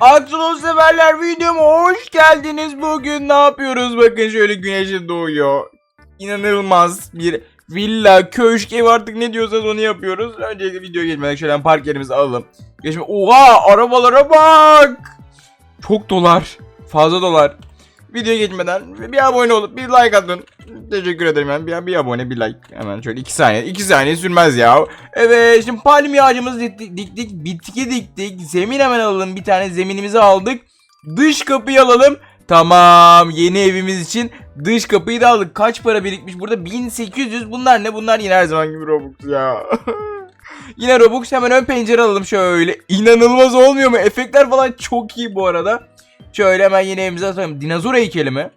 Aksulos severler videoma hoş geldiniz. Bugün ne yapıyoruz? Bakın şöyle güneşin doğuyor. İnanılmaz bir villa, köşk, ev artık ne diyorsanız onu yapıyoruz. Öncelikle video geçmeden şöyle park yerimizi alalım. Geçme. Oha arabalara bak. Çok dolar. Fazla dolar. Video geçmeden bir abone olup bir like atın. Teşekkür ederim yani. Bir, bir abone bir like. Hemen şöyle 2 saniye. 2 saniye sürmez ya. Evet şimdi palmiye ağacımızı diktik, diktik. Bitki diktik. Zemin hemen alalım. Bir tane zeminimizi aldık. Dış kapıyı alalım. Tamam yeni evimiz için dış kapıyı da aldık. Kaç para birikmiş burada? 1800. Bunlar ne? Bunlar yine her zaman gibi Robux ya. yine Robux hemen ön pencere alalım şöyle. İnanılmaz olmuyor mu? Efektler falan çok iyi bu arada. Şöyle hemen yeni evimize atalım. Dinozor heykeli mi?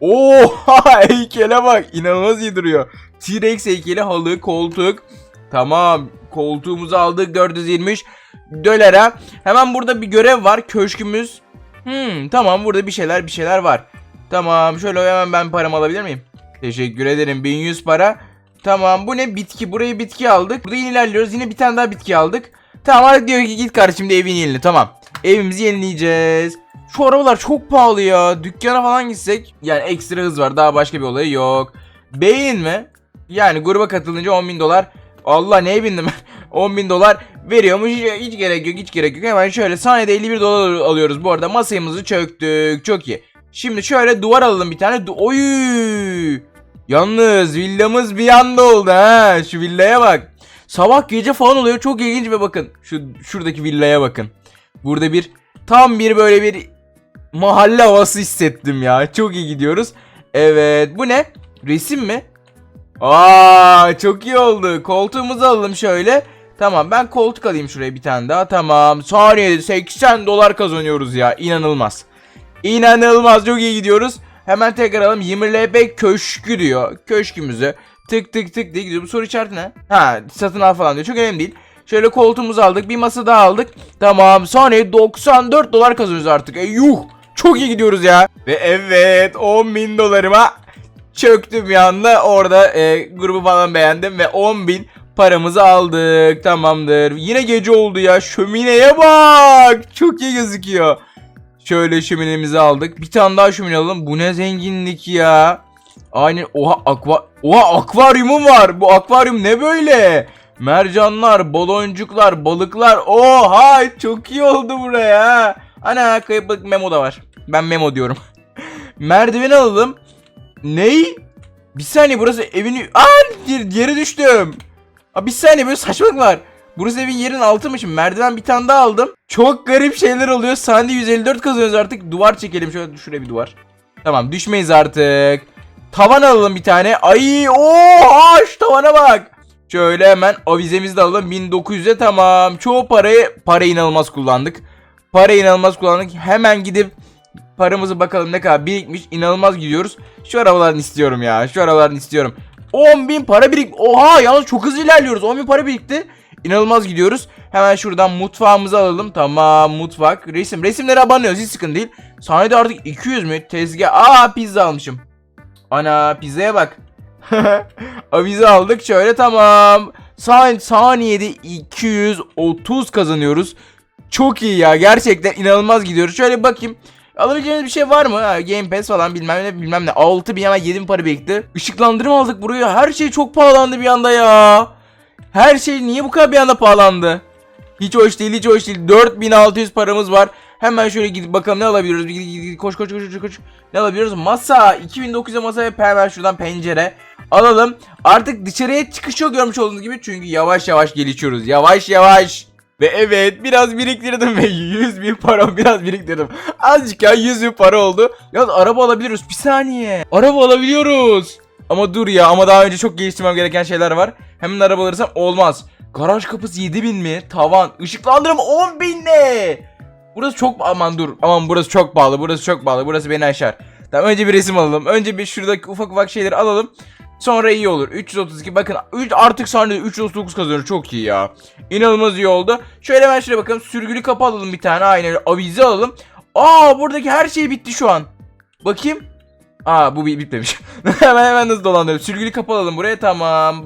Oha heykele bak. İnanılmaz iyi duruyor. T-Rex heykeli, halı, koltuk. Tamam. Koltuğumuzu aldık 423 dolara. Hemen burada bir görev var. Köşkümüz. Hmm, tamam burada bir şeyler bir şeyler var. Tamam şöyle hemen ben paramı alabilir miyim? Teşekkür ederim 1100 para. Tamam bu ne bitki burayı bitki aldık. Burada yine ilerliyoruz yine bir tane daha bitki aldık. Tamam artık diyor ki git kardeşim de evini yenile tamam. Evimizi yenileyeceğiz. Şu arabalar çok pahalı ya. Dükkana falan gitsek. Yani ekstra hız var. Daha başka bir olayı yok. Beyin mi? Yani gruba katılınca 10 bin dolar. Allah neye bindim ben? 10 bin dolar veriyormuş. Hiç, gerek yok. Hiç gerek yok. Hemen şöyle saniyede 51 dolar alıyoruz. Bu arada masamızı çöktük. Çok iyi. Şimdi şöyle duvar alalım bir tane. Du Oy! Yalnız villamız bir anda oldu ha. Şu villaya bak. Sabah gece falan oluyor. Çok ilginç ve bakın. Şu şuradaki villaya bakın. Burada bir tam bir böyle bir mahalle havası hissettim ya. Çok iyi gidiyoruz. Evet bu ne? Resim mi? Aa çok iyi oldu. Koltuğumuzu alalım şöyle. Tamam ben koltuk alayım şuraya bir tane daha. Tamam. Saniyede 80 dolar kazanıyoruz ya. İnanılmaz. İnanılmaz çok iyi gidiyoruz. Hemen tekrar alalım. 20 LP köşkü diyor. Köşkümüzü tık tık tık diye gidiyor. Bu soru işareti ne? Ha satın al falan diyor. Çok önemli değil. Şöyle koltuğumuzu aldık. Bir masa daha aldık. Tamam. Saniyede 94 dolar kazanıyoruz artık. E yuh. Çok iyi gidiyoruz ya. Ve evet 10 bin dolarıma çöktüm bir anda. Orada e, grubu falan beğendim ve 10 bin paramızı aldık. Tamamdır. Yine gece oldu ya. Şömineye bak. Çok iyi gözüküyor. Şöyle şöminemizi aldık. Bir tane daha şömine alalım. Bu ne zenginlik ya. Aynen. Oha akva Oha akvaryumum var. Bu akvaryum ne böyle? Mercanlar, baloncuklar, balıklar. Oha çok iyi oldu buraya. Ana kayıplık memo da var. Ben memo diyorum. Merdiven alalım. Ney? Bir saniye burası evin... Aa yer- yere düştüm. Aa, bir saniye böyle saçmalık var. Burası evin yerin altı mı şimdi? Merdiven bir tane daha aldım. Çok garip şeyler oluyor. Sahne 154 kazanıyoruz artık. Duvar çekelim. Şöyle şuraya bir duvar. Tamam düşmeyiz artık. Tavan alalım bir tane. Ay oha şu tavana bak. Şöyle hemen avizemizi de alalım. 1900'e tamam. Çoğu parayı para inanılmaz kullandık. Para inanılmaz kullandık. Hemen gidip paramızı bakalım ne kadar birikmiş. İnanılmaz gidiyoruz. Şu arabalarını istiyorum ya. Şu arabalarını istiyorum. 10.000 para birik. Oha yalnız çok hızlı ilerliyoruz. 10.000 para birikti. İnanılmaz gidiyoruz. Hemen şuradan mutfağımızı alalım. Tamam mutfak. Resim. Resimlere abanıyoruz. Hiç sıkıntı değil. Sahnede artık 200 mü? Tezgah. Aa pizza almışım. Ana pizzaya bak. Avize aldık şöyle tamam. San saniyede 230 kazanıyoruz. Çok iyi ya gerçekten inanılmaz gidiyoruz. Şöyle bakayım. Alabileceğimiz bir şey var mı? Ha, Game Pass falan bilmem ne bilmem ne. 6 bin hemen 7 bin para birikti. Işıklandırma aldık buraya. Her şey çok pahalandı bir anda ya. Her şey niye bu kadar bir anda pahalandı? Hiç hoş değil hiç hoş değil. 4600 paramız var. Hemen şöyle gidip bakalım ne alabiliyoruz. Gid, gid, gid, koş koş koş koş koş. Ne alabiliyoruz? Masa. 2900'e masa ve hemen şuradan pencere. Alalım. Artık dışarıya çıkış yok görmüş olduğunuz gibi. Çünkü yavaş yavaş gelişiyoruz. Yavaş yavaş. Ve evet biraz biriktirdim ve 100 bin para biraz biriktirdim. Azıcık ya 100 bin para oldu. Yalnız araba alabiliyoruz. Bir saniye. Araba alabiliyoruz. Ama dur ya ama daha önce çok geliştirmem gereken şeyler var. Hemen araba alırsam olmaz. Garaj kapısı 7000 mi? Tavan. Işıklandırma 10.000 ne? Burası çok aman dur. Aman burası çok pahalı. Burası çok pahalı. Burası beni aşar. Tamam önce bir resim alalım. Önce bir şuradaki ufak ufak şeyleri alalım. Sonra iyi olur. 332 bakın artık sahnede 339 kazanıyor. Çok iyi ya. İnanılmaz iyi oldu. Şöyle ben şuraya bakalım. Sürgülü kapı alalım bir tane. Aynen. Avize alalım. Aa buradaki her şey bitti şu an. Bakayım. Aa bu bi- bitmemiş. hemen hemen hızlı dolandırıyorum. Sürgülü kapı alalım buraya tamam.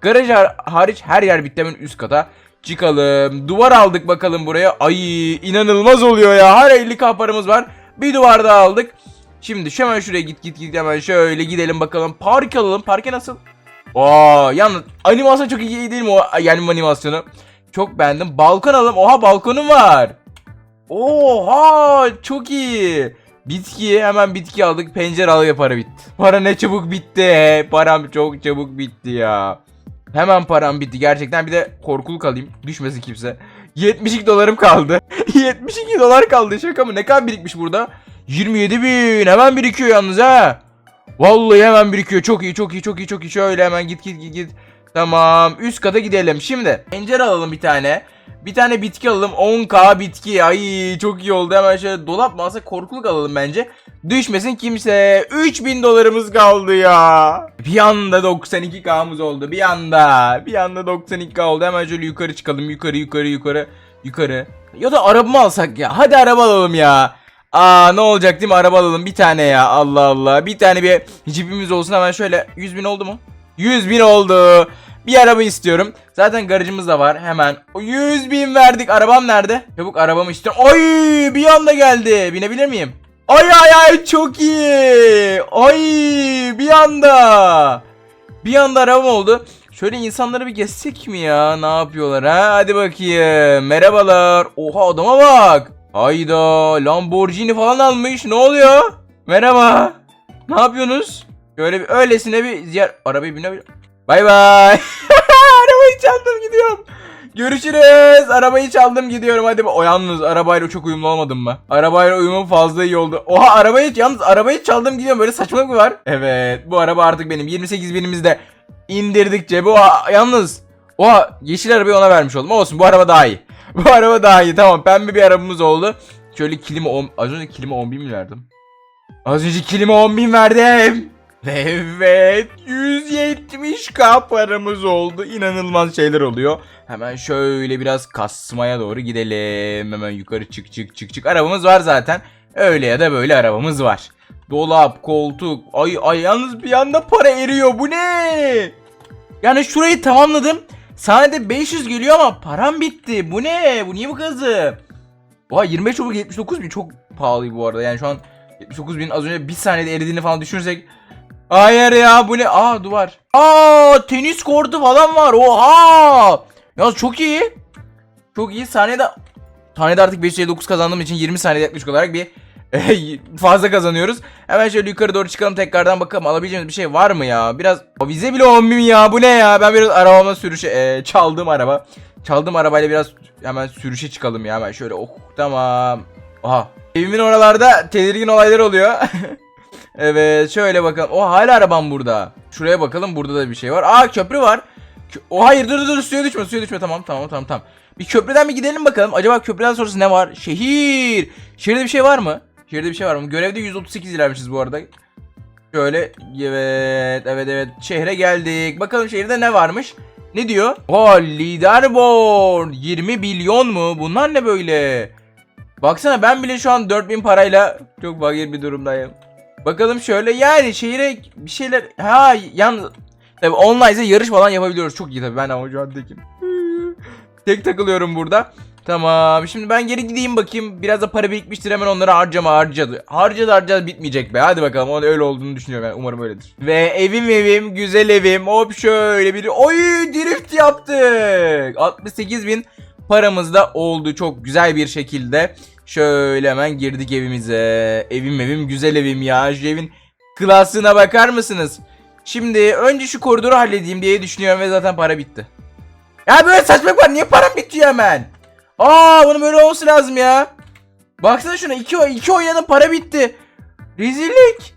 Garaj har- hariç her yer bitti hemen üst kata. Çıkalım. Duvar aldık bakalım buraya. Ay inanılmaz oluyor ya. Her 50k paramız var. Bir duvar daha aldık. Şimdi hemen şuraya git git git hemen şöyle gidelim bakalım. Park alalım. Parke nasıl? Aa yalnız animasyon çok iyi değil mi o yani animasyonu? Çok beğendim. Balkon alalım. Oha balkonum var. Oha çok iyi. Bitki hemen bitki aldık. Pencere alıya para bitti. Para ne çabuk bitti. Param çok çabuk bitti ya. Hemen param bitti gerçekten. Bir de korkuluk alayım. Düşmesin kimse. 72 dolarım kaldı. 72 dolar kaldı. Şaka mı? Ne kadar birikmiş burada? 27 bin. Hemen birikiyor yalnız ha. Vallahi hemen birikiyor. Çok iyi, çok iyi, çok iyi, çok iyi. Şöyle hemen git git git git. Tamam. Üst kata gidelim. Şimdi pencere alalım bir tane. Bir tane bitki alalım. 10k bitki. Ay çok iyi oldu. Hemen şöyle dolap mı alsak korkuluk alalım bence. Düşmesin kimse. 3000 dolarımız kaldı ya. Bir anda 92k'mız oldu. Bir anda. Bir anda 92k oldu. Hemen şöyle yukarı çıkalım. Yukarı yukarı yukarı. Yukarı. Ya da araba mı alsak ya? Hadi araba alalım ya. Aa ne olacak değil mi? Araba alalım bir tane ya. Allah Allah. Bir tane bir cipimiz olsun hemen şöyle. 100 bin oldu mu? 100 bin oldu. Bir araba istiyorum. Zaten garajımız da var. Hemen. O 100 bin verdik. Arabam nerede? Çabuk arabamı istiyorum. Ay bir anda geldi. Binebilir miyim? Ay ay ay çok iyi. Ay bir anda. Bir anda arabam oldu. Şöyle insanları bir gezsek mi ya? Ne yapıyorlar ha? Hadi bakayım. Merhabalar. Oha adama bak. Hayda Lamborghini falan almış. Ne oluyor? Merhaba. Ne yapıyorsunuz? Şöyle bir öylesine bir ziyaret. Arabayı binebilir. Bay bay. Arabayı çaldım gidiyorum. Görüşürüz. Arabayı çaldım gidiyorum. Hadi. O yalnız arabayla çok uyumlu olmadım mı? Arabayla uyumum fazla iyi oldu. Oha arabayı yalnız arabayı çaldım gidiyorum. Böyle saçmalık mı var? Evet. Bu araba artık benim. 28 binimizde indirdik cebi. Oha yalnız. Oha yeşil arabayı ona vermiş oldum. Olsun bu araba daha iyi. Bu araba daha iyi. Tamam pembe bir arabamız oldu. Şöyle kilime 10... Az önce kilime 10 bin mi verdim? Az önce kilime 10 bin verdim. Ve evet 170k paramız oldu. İnanılmaz şeyler oluyor. Hemen şöyle biraz kasmaya doğru gidelim. Hemen yukarı çık çık çık çık. Arabamız var zaten. Öyle ya da böyle arabamız var. Dolap, koltuk. Ay ay yalnız bir anda para eriyor. Bu ne? Yani şurayı tamamladım. Saniyede 500 geliyor ama param bitti. Bu ne? Bu niye bu kazı? Oha 25 çubuk 79 bin çok pahalı bu arada. Yani şu an 79 bin az önce bir saniyede eridiğini falan düşünürsek. Hayır ya bu ne? Aa duvar. Aa tenis kortu falan var. Oha. Ya çok iyi. Çok iyi. Saniyede saniyede artık 559 kazandığım için 20 saniyede yaklaşık olarak bir fazla kazanıyoruz. Hemen şöyle yukarı doğru çıkalım tekrardan bakalım alabileceğimiz bir şey var mı ya? Biraz vize bile 10 bin ya bu ne ya? Ben biraz arabama sürüşe e, çaldığım araba. Çaldığım arabayla biraz hemen sürüşe çıkalım ya hemen şöyle oh tamam. Aha evimin oralarda tedirgin olaylar oluyor. evet şöyle bakalım. O hala arabam burada. Şuraya bakalım burada da bir şey var. Aa köprü var. O hayır dur dur dur suya düşme suya düşme tamam tamam tamam tamam. Bir köprüden bir gidelim bakalım. Acaba köprüden sonrası ne var? Şehir. Şehirde bir şey var mı? Şehirde bir şey var mı? Görevde 138 ilermişiz bu arada. Şöyle evet evet evet şehre geldik. Bakalım şehirde ne varmış? Ne diyor? Oh leaderboard 20 milyon mu? Bunlar ne böyle? Baksana ben bile şu an 4000 parayla çok fakir bir durumdayım. Bakalım şöyle yani şehire bir şeyler ha yalnız tabi online yarış falan yapabiliyoruz. Çok iyi tabi ben ama şu. Tek takılıyorum burada. Tamam şimdi ben geri gideyim bakayım. Biraz da para birikmiştir hemen onları harcama harcadı. Harcadı harcadı bitmeyecek be. Hadi bakalım onun öyle olduğunu düşünüyorum ben. Umarım öyledir. Ve evim evim güzel evim. Hop şöyle bir. Oy drift yaptık. 68 bin paramız da oldu çok güzel bir şekilde. Şöyle hemen girdik evimize. Evim evim güzel evim ya. Şu evin klasına bakar mısınız? Şimdi önce şu koridoru halledeyim diye düşünüyorum ve zaten para bitti. Ya böyle saçmalık var. Niye param bitiyor hemen? Aa bunun böyle olması lazım ya. Baksana şuna iki, iki oynadım para bitti. Rezillik.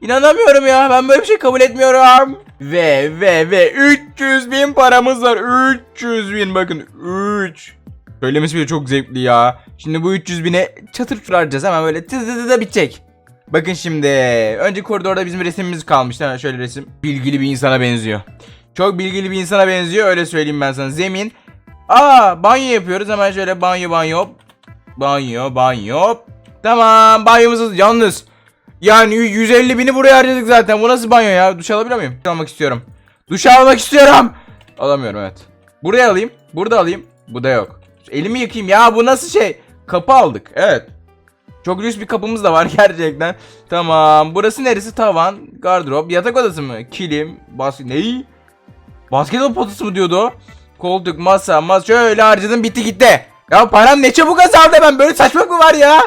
İnanamıyorum ya. Ben böyle bir şey kabul etmiyorum. Ve ve ve 300 bin paramız var. 300 bin bakın. 3. Söylemesi bile çok zevkli ya. Şimdi bu 300 bine çatır çutur harcayacağız. Hemen böyle tı tı tı tı bitecek. Bakın şimdi. Önce koridorda bizim resimimiz kalmış. Hemen şöyle resim. Bilgili bir insana benziyor. Çok bilgili bir insana benziyor. Öyle söyleyeyim ben sana. Zemin. Aa banyo yapıyoruz. Hemen şöyle banyo banyo. Banyo banyo. Tamam banyomuzu yalnız. Yani 150 bini buraya harcadık zaten. Bu nasıl banyo ya? Duş alabiliyor muyum? Duş almak istiyorum. Duş almak istiyorum. Alamıyorum evet. Buraya alayım. Burada alayım. Bu da yok. Elimi yıkayayım ya bu nasıl şey? Kapı aldık. Evet. Çok lüks bir kapımız da var gerçekten. Tamam. Burası neresi? Tavan, gardırop, yatak odası mı? Kilim, basket... Neyi? Basketbol potası mı diyordu o? Koltuk, masa, masa şöyle harcadım bitti gitti. Ya param ne çabuk azaldı ben böyle saçmalık mı var ya?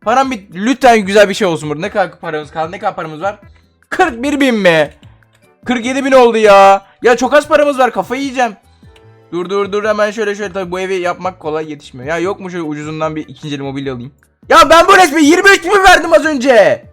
Param bit lütfen güzel bir şey olsun burada. Ne kadar paramız kaldı? Ne kadar paramız var? 41 bin mi? 47 bin oldu ya. Ya çok az paramız var kafayı yiyeceğim. Dur dur dur hemen şöyle şöyle tabii bu evi yapmak kolay yetişmiyor. Ya yok mu şöyle ucuzundan bir ikinci mobilya alayım? Ya ben bu resmi 23 bin verdim az önce.